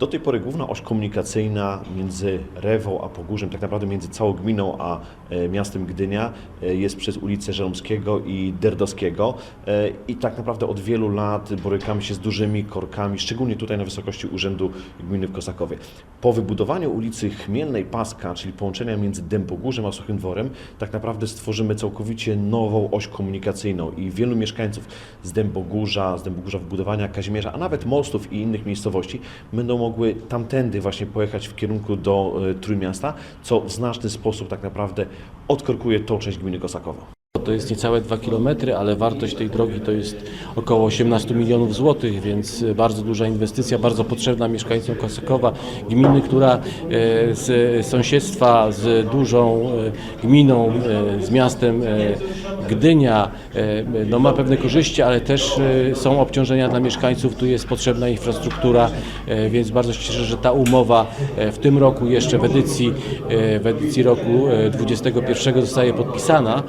Do tej pory główna oś komunikacyjna między Rewą a Pogórzem, tak naprawdę między całą gminą a e, miastem Gdynia e, jest przez ulicę Żeromskiego i Derdowskiego E, i tak naprawdę od wielu lat borykamy się z dużymi korkami, szczególnie tutaj na wysokości Urzędu Gminy w Kosakowie. Po wybudowaniu ulicy Chmielnej Paska, czyli połączenia między Dębogórzem a Suchym Dworem, tak naprawdę stworzymy całkowicie nową oś komunikacyjną i wielu mieszkańców z Dębogórza, z Dębogórza Wbudowania, Kazimierza, a nawet Mostów i innych miejscowości będą mogły tamtędy właśnie pojechać w kierunku do e, Trójmiasta, co w znaczny sposób tak naprawdę odkorkuje tą część gminy Kosakowa. To jest niecałe 2 km, ale wartość tej drogi to jest około 18 milionów złotych, więc bardzo duża inwestycja, bardzo potrzebna mieszkańcom Kosakowa, gminy, która e, z sąsiedztwa z dużą e, gminą, e, z miastem e, Gdynia, e, no ma pewne korzyści, ale też e, są obciążenia dla mieszkańców, tu jest potrzebna infrastruktura, e, więc bardzo się cieszę, że ta umowa e, w tym roku jeszcze w edycji, e, w edycji roku e, 2021 zostaje podpisana.